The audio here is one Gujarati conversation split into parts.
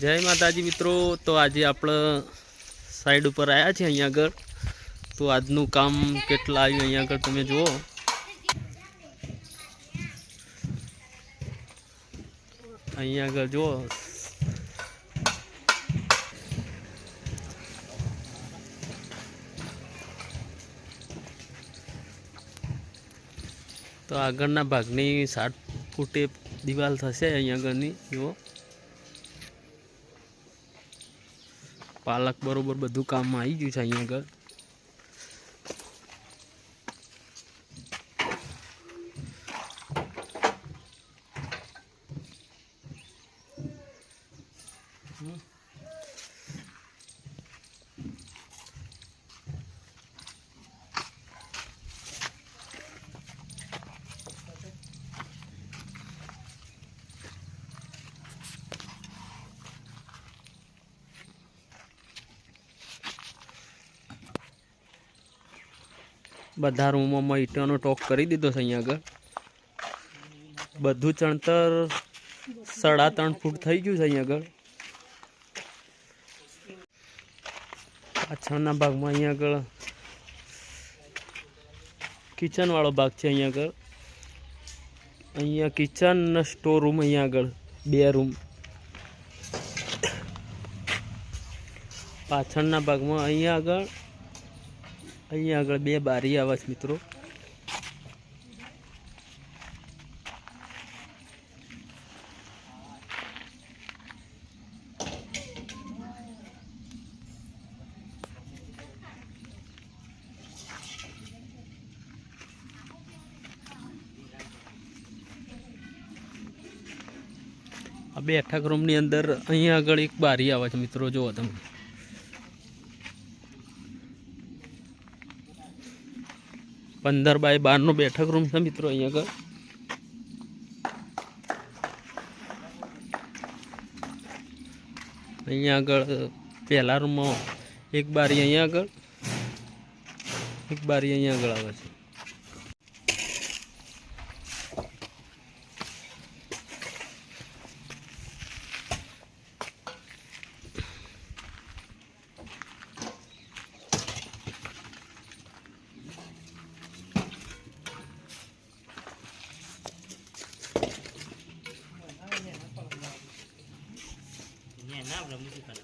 જય માતાજી મિત્રો. તો આજે આપણે સાઈડ ઉપર આવ્યા છીએ અહીંયા આગળ. તો આજનું કામ કેટલા આવ્યું અહીંયા આગળ તમે જુઓ. અહીંયા આગળ જુઓ. તો આગળના ભાગની સાત ફૂટે દિવાલ થશે અહીંયા આગળની. જુઓ. પાલક બરોબર બધું કામમાં આવી ગયું છે અહીંયા આગળ બધા રૂમોમાં ઈંટાનો ટોક કરી દીધો છે અહીંયા આગળ. બધું ચણતર સાડા ત્રણ ફૂટ થઈ ગયું છે અહીંયા આગળ. પાછળના ભાગમાં અહીંયા આગળ કિચનવાળો ભાગ છે અહીંયા આગળ. અહીંયા કિચન સ્ટોર રૂમ અહીંયા આગળ, બે રૂમ. પાછળના ભાગમાં અહીંયા આગળ અહીંયા આગળ બે બારી આવે છે મિત્રો. આ બેઠક રૂમની અંદર અહીંયા આગળ એક બારી આવે છે મિત્રો, જુઓ તમે. પંદર બાય બારનો બેઠક રૂમ છે મિત્રો અહીંયા આગળ. અહીંયા આગળ પહેલા રૂમમાં એક બારી અહીંયા આગળ, એક બારી અહીંયા આગળ આવે છે. 那我们去看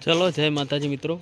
ચલો જય માતાજી મિત્રો.